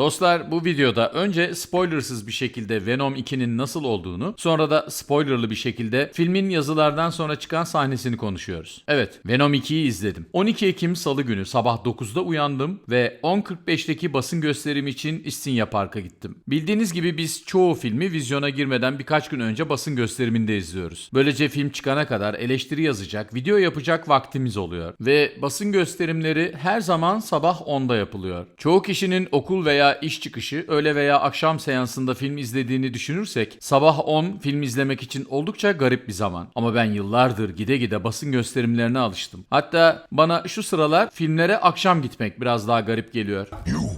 Dostlar bu videoda önce spoilersız bir şekilde Venom 2'nin nasıl olduğunu, sonra da spoilerlı bir şekilde filmin yazılardan sonra çıkan sahnesini konuşuyoruz. Evet, Venom 2'yi izledim. 12 Ekim Salı günü sabah 9'da uyandım ve 10.45'teki basın gösterimi için İstinye Park'a gittim. Bildiğiniz gibi biz çoğu filmi vizyona girmeden birkaç gün önce basın gösteriminde izliyoruz. Böylece film çıkana kadar eleştiri yazacak, video yapacak vaktimiz oluyor. Ve basın gösterimleri her zaman sabah 10'da yapılıyor. Çoğu kişinin okul veya iş çıkışı, öğle veya akşam seansında film izlediğini düşünürsek sabah 10 film izlemek için oldukça garip bir zaman. Ama ben yıllardır gide gide basın gösterimlerine alıştım. Hatta bana şu sıralar filmlere akşam gitmek biraz daha garip geliyor. You.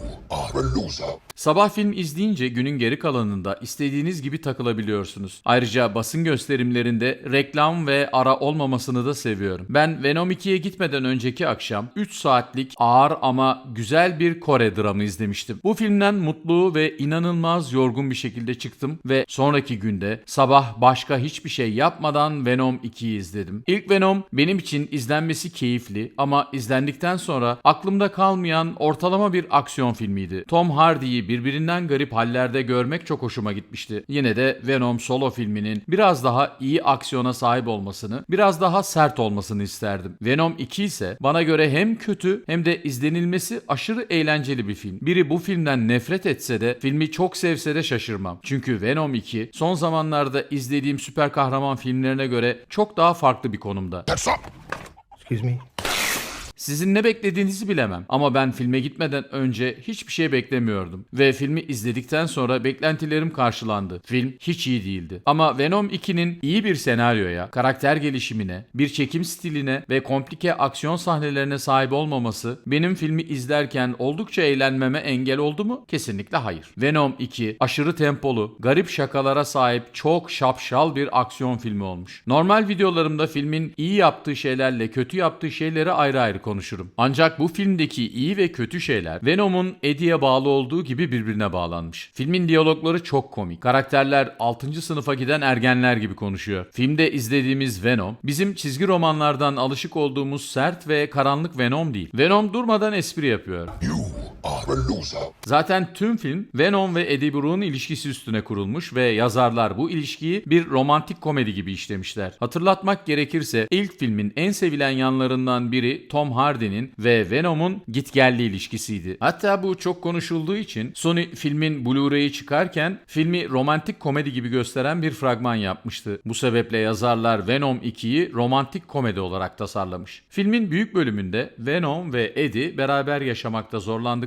Sabah film izleyince günün geri kalanında istediğiniz gibi takılabiliyorsunuz. Ayrıca basın gösterimlerinde reklam ve ara olmamasını da seviyorum. Ben Venom 2'ye gitmeden önceki akşam 3 saatlik ağır ama güzel bir Kore dramı izlemiştim. Bu filmden mutlu ve inanılmaz yorgun bir şekilde çıktım ve sonraki günde sabah başka hiçbir şey yapmadan Venom 2'yi izledim. İlk Venom benim için izlenmesi keyifli ama izlendikten sonra aklımda kalmayan ortalama bir aksiyon filmiydi. Tom Hardy'yi birbirinden garip hallerde görmek çok hoşuma gitmişti. Yine de Venom solo filminin biraz daha iyi aksiyona sahip olmasını, biraz daha sert olmasını isterdim. Venom 2 ise bana göre hem kötü hem de izlenilmesi aşırı eğlenceli bir film. Biri bu filmden nefret etse de filmi çok sevse de şaşırmam. Çünkü Venom 2 son zamanlarda izlediğim süper kahraman filmlerine göre çok daha farklı bir konumda. Excuse me. Sizin ne beklediğinizi bilemem ama ben filme gitmeden önce hiçbir şey beklemiyordum ve filmi izledikten sonra beklentilerim karşılandı. Film hiç iyi değildi. Ama Venom 2'nin iyi bir senaryoya, karakter gelişimine, bir çekim stiline ve komplike aksiyon sahnelerine sahip olmaması benim filmi izlerken oldukça eğlenmeme engel oldu mu? Kesinlikle hayır. Venom 2 aşırı tempolu, garip şakalara sahip çok şapşal bir aksiyon filmi olmuş. Normal videolarımda filmin iyi yaptığı şeylerle kötü yaptığı şeyleri ayrı ayrı konuşurum. Ancak bu filmdeki iyi ve kötü şeyler Venom'un Eddie'ye bağlı olduğu gibi birbirine bağlanmış. Filmin diyalogları çok komik. Karakterler 6. sınıfa giden ergenler gibi konuşuyor. Filmde izlediğimiz Venom bizim çizgi romanlardan alışık olduğumuz sert ve karanlık Venom değil. Venom durmadan espri yapıyor. You are a loser. Zaten tüm film Venom ve Eddie Brooke'un ilişkisi üstüne kurulmuş ve yazarlar bu ilişkiyi bir romantik komedi gibi işlemişler. Hatırlatmak gerekirse ilk filmin en sevilen yanlarından biri Tom Hardy'nin ve Venom'un gitgelli ilişkisiydi. Hatta bu çok konuşulduğu için Sony filmin Blu-ray'i çıkarken filmi romantik komedi gibi gösteren bir fragman yapmıştı. Bu sebeple yazarlar Venom 2'yi romantik komedi olarak tasarlamış. Filmin büyük bölümünde Venom ve Eddie beraber yaşamakta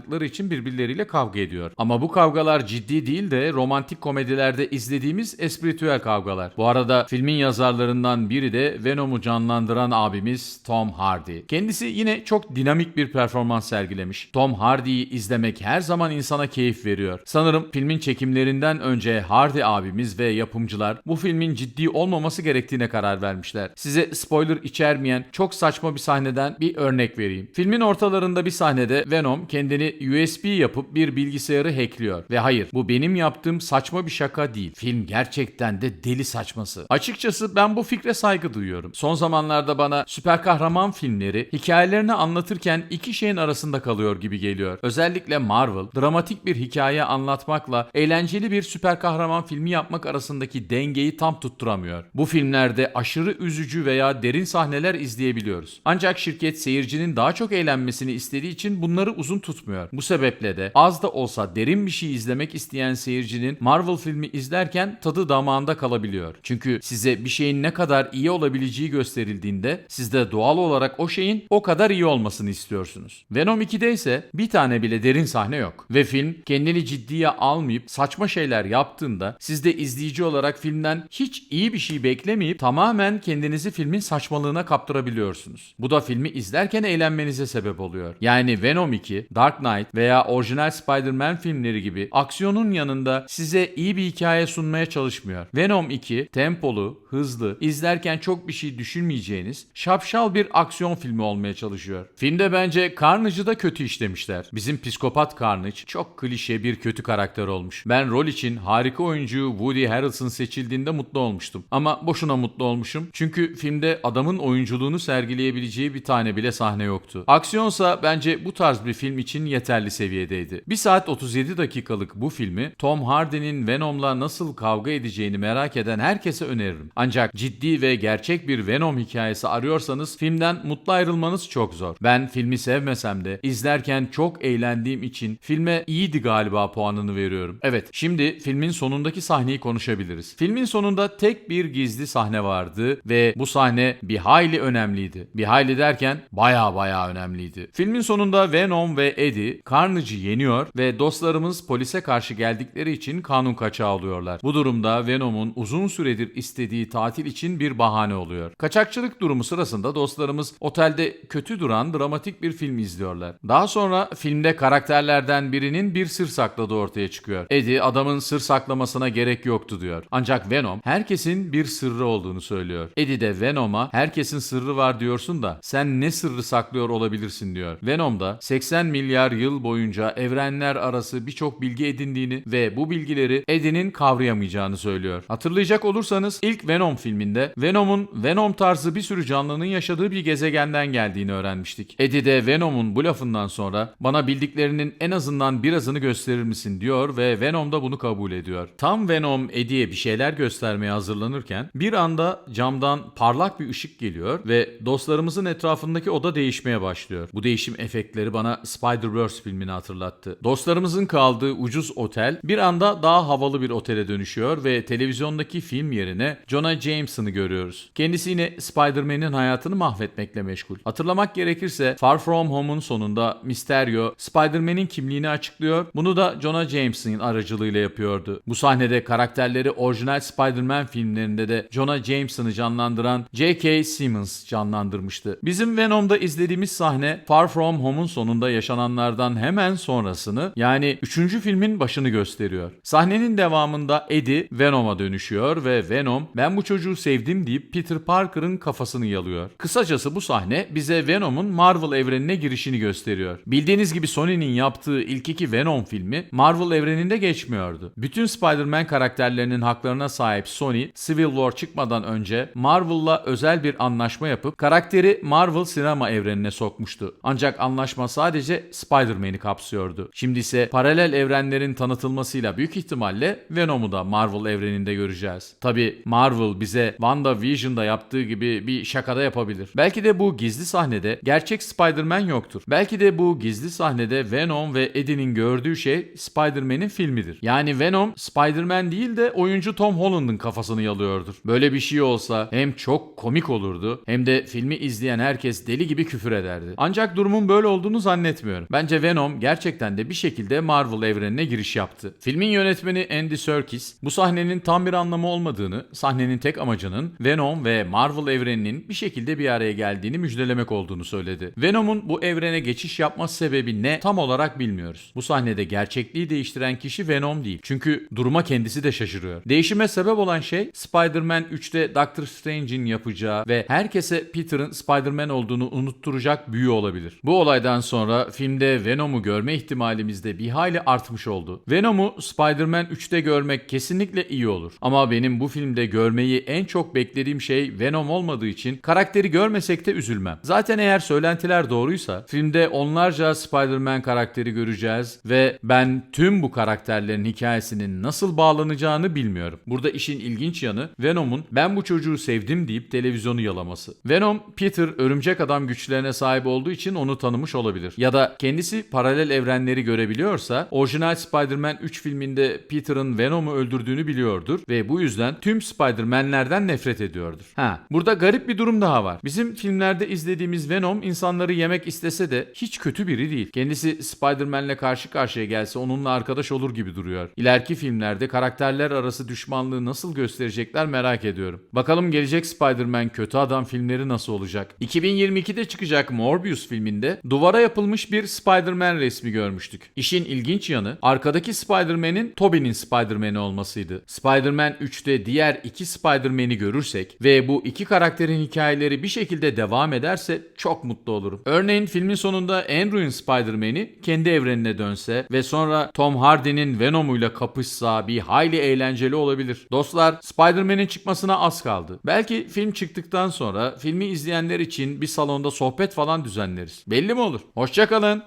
zorlandıkları için birbirleriyle kavga ediyor. Ama bu kavgalar ciddi değil de romantik komedilerde izlediğimiz espritüel kavgalar. Bu arada filmin yazarlarından biri de Venom'u canlandıran abimiz Tom Hardy. Kendisi yine çok dinamik bir performans sergilemiş. Tom Hardy'yi izlemek her zaman insana keyif veriyor. Sanırım filmin çekimlerinden önce Hardy abimiz ve yapımcılar bu filmin ciddi olmaması gerektiğine karar vermişler. Size spoiler içermeyen çok saçma bir sahneden bir örnek vereyim. Filmin ortalarında bir sahnede Venom kendini USB yapıp bir bilgisayarı hackliyor. Ve hayır bu benim yaptığım saçma bir şaka değil. Film gerçekten de deli saçması. Açıkçası ben bu fikre saygı duyuyorum. Son zamanlarda bana süper kahraman filmleri hikayelerini anlatırken iki şeyin arasında kalıyor gibi geliyor. Özellikle Marvel dramatik bir hikaye anlatmakla eğlenceli bir süper kahraman filmi yapmak arasındaki dengeyi tam tutturamıyor. Bu filmlerde aşırı üzücü veya derin sahneler izleyebiliyoruz. Ancak şirket seyircinin daha çok eğlenmesini istediği için bunları uzun tutmuyor. Bu sebeple de az da olsa derin bir şey izlemek isteyen seyircinin Marvel filmi izlerken tadı damağında kalabiliyor. Çünkü size bir şeyin ne kadar iyi olabileceği gösterildiğinde siz de doğal olarak o şeyin o kadar iyi olmasını istiyorsunuz. Venom 2'de ise bir tane bile derin sahne yok. Ve film kendini ciddiye almayıp saçma şeyler yaptığında siz de izleyici olarak filmden hiç iyi bir şey beklemeyip tamamen kendinizi filmin saçmalığına kaptırabiliyorsunuz. Bu da filmi izlerken eğlenmenize sebep oluyor. Yani Venom 2, Dark Knight veya orijinal Spider-Man filmleri gibi aksiyonun yanında size iyi bir hikaye sunmaya çalışmıyor. Venom 2 tempolu, hızlı, izlerken çok bir şey düşünmeyeceğiniz şapşal bir aksiyon filmi olmaya çalışıyor. Filmde bence Carnage'ı da kötü işlemişler. Bizim psikopat Carnage çok klişe bir kötü karakter olmuş. Ben rol için harika oyuncu Woody Harrelson seçildiğinde mutlu olmuştum. Ama boşuna mutlu olmuşum. Çünkü filmde adamın oyunculuğunu sergileyebileceği bir tane bile sahne yoktu. Aksiyonsa bence bu tarz bir film için yeterli yeterli seviyedeydi. 1 saat 37 dakikalık bu filmi Tom Hardy'nin Venom'la nasıl kavga edeceğini merak eden herkese öneririm. Ancak ciddi ve gerçek bir Venom hikayesi arıyorsanız filmden mutlu ayrılmanız çok zor. Ben filmi sevmesem de izlerken çok eğlendiğim için filme iyiydi galiba puanını veriyorum. Evet şimdi filmin sonundaki sahneyi konuşabiliriz. Filmin sonunda tek bir gizli sahne vardı ve bu sahne bir hayli önemliydi. Bir hayli derken baya baya önemliydi. Filmin sonunda Venom ve Eddie Carnage'ı yeniyor ve dostlarımız polise karşı geldikleri için kanun kaçağı oluyorlar. Bu durumda Venom'un uzun süredir istediği tatil için bir bahane oluyor. Kaçakçılık durumu sırasında dostlarımız otelde kötü duran dramatik bir film izliyorlar. Daha sonra filmde karakterlerden birinin bir sır sakladığı ortaya çıkıyor. Eddie adamın sır saklamasına gerek yoktu diyor. Ancak Venom herkesin bir sırrı olduğunu söylüyor. Eddie de Venom'a herkesin sırrı var diyorsun da sen ne sırrı saklıyor olabilirsin diyor. Venom da 80 milyar yıl boyunca evrenler arası birçok bilgi edindiğini ve bu bilgileri Eddie'nin kavrayamayacağını söylüyor. Hatırlayacak olursanız ilk Venom filminde Venom'un Venom tarzı bir sürü canlının yaşadığı bir gezegenden geldiğini öğrenmiştik. Eddie de Venom'un bu lafından sonra bana bildiklerinin en azından birazını gösterir misin diyor ve Venom da bunu kabul ediyor. Tam Venom Eddie'ye bir şeyler göstermeye hazırlanırken bir anda camdan parlak bir ışık geliyor ve dostlarımızın etrafındaki oda değişmeye başlıyor. Bu değişim efektleri bana Spider-Verse filmini hatırlattı. Dostlarımızın kaldığı ucuz otel bir anda daha havalı bir otele dönüşüyor ve televizyondaki film yerine Jonah Jameson'ı görüyoruz. Kendisi yine Spider-Man'in hayatını mahvetmekle meşgul. Hatırlamak gerekirse Far From Home'un sonunda Mysterio Spider-Man'in kimliğini açıklıyor. Bunu da Jonah Jameson'ın aracılığıyla yapıyordu. Bu sahnede karakterleri orijinal Spider-Man filmlerinde de Jonah Jameson'ı canlandıran J.K. Simmons canlandırmıştı. Bizim Venom'da izlediğimiz sahne Far From Home'un sonunda yaşananlardan hemen sonrasını yani 3. filmin başını gösteriyor. Sahnenin devamında Eddie Venom'a dönüşüyor ve Venom ben bu çocuğu sevdim deyip Peter Parker'ın kafasını yalıyor. Kısacası bu sahne bize Venom'un Marvel evrenine girişini gösteriyor. Bildiğiniz gibi Sony'nin yaptığı ilk iki Venom filmi Marvel evreninde geçmiyordu. Bütün Spider-Man karakterlerinin haklarına sahip Sony, Civil War çıkmadan önce Marvel'la özel bir anlaşma yapıp karakteri Marvel sinema evrenine sokmuştu. Ancak anlaşma sadece Spider-Man'i kapsıyordu. Şimdi ise paralel evrenlerin tanıtılmasıyla büyük ihtimalle Venom'u da Marvel evreninde göreceğiz. Tabi Marvel bize WandaVision'da yaptığı gibi bir şakada yapabilir. Belki de bu gizli sahnede gerçek Spider-Man yoktur. Belki de bu gizli sahnede Venom ve Eddie'nin gördüğü şey Spider-Man'in filmidir. Yani Venom Spider-Man değil de oyuncu Tom Holland'ın kafasını yalıyordur. Böyle bir şey olsa hem çok komik olurdu hem de filmi izleyen herkes deli gibi küfür ederdi. Ancak durumun böyle olduğunu zannetmiyorum. Bence Venom gerçekten de bir şekilde Marvel evrenine giriş yaptı. Filmin yönetmeni Andy Serkis bu sahnenin tam bir anlamı olmadığını, sahnenin tek amacının Venom ve Marvel evreninin bir şekilde bir araya geldiğini müjdelemek olduğunu söyledi. Venom'un bu evrene geçiş yapması sebebi ne tam olarak bilmiyoruz. Bu sahnede gerçekliği değiştiren kişi Venom değil. Çünkü duruma kendisi de şaşırıyor. Değişime sebep olan şey Spider-Man 3'te Doctor Strange'in yapacağı ve herkese Peter'ın Spider-Man olduğunu unutturacak büyü olabilir. Bu olaydan sonra filmde Venom'u görme ihtimalimiz de bir hayli artmış oldu. Venom'u Spider-Man 3'te görmek kesinlikle iyi olur. Ama benim bu filmde görmeyi en çok beklediğim şey Venom olmadığı için karakteri görmesek de üzülmem. Zaten eğer söylentiler doğruysa filmde onlarca Spider-Man karakteri göreceğiz ve ben tüm bu karakterlerin hikayesinin nasıl bağlanacağını bilmiyorum. Burada işin ilginç yanı Venom'un ben bu çocuğu sevdim deyip televizyonu yalaması. Venom, Peter örümcek adam güçlerine sahip olduğu için onu tanımış olabilir. Ya da kendisi paralel evrenleri görebiliyorsa orijinal Spider-Man 3 filminde Peter'ın Venom'u öldürdüğünü biliyordur ve bu yüzden tüm Spider-Man'lerden nefret ediyordur. Ha, burada garip bir durum daha var. Bizim filmlerde izlediğimiz Venom insanları yemek istese de hiç kötü biri değil. Kendisi Spider-Man'le karşı karşıya gelse onunla arkadaş olur gibi duruyor. İleriki filmlerde karakterler arası düşmanlığı nasıl gösterecekler merak ediyorum. Bakalım gelecek Spider-Man kötü adam filmleri nasıl olacak? 2022'de çıkacak Morbius filminde duvara yapılmış bir Spider-Man resmi görmüştük. İşin ilginç yanı arkadaki Spider-Man'in Tobey'nin Spider-Man'i olmasıydı. Spider-Man 3'te diğer iki Spider-Man'i görürsek ve bu iki karakterin hikayeleri bir şekilde devam ederse çok mutlu olurum. Örneğin filmin sonunda Andrew'in Spider-Man'i kendi evrenine dönse ve sonra Tom Hardy'nin Venom'uyla kapışsa bir hayli eğlenceli olabilir. Dostlar Spider-Man'in çıkmasına az kaldı. Belki film çıktıktan sonra filmi izleyenler için bir salonda sohbet falan düzenleriz. Belli mi olur? Hoşçakalın.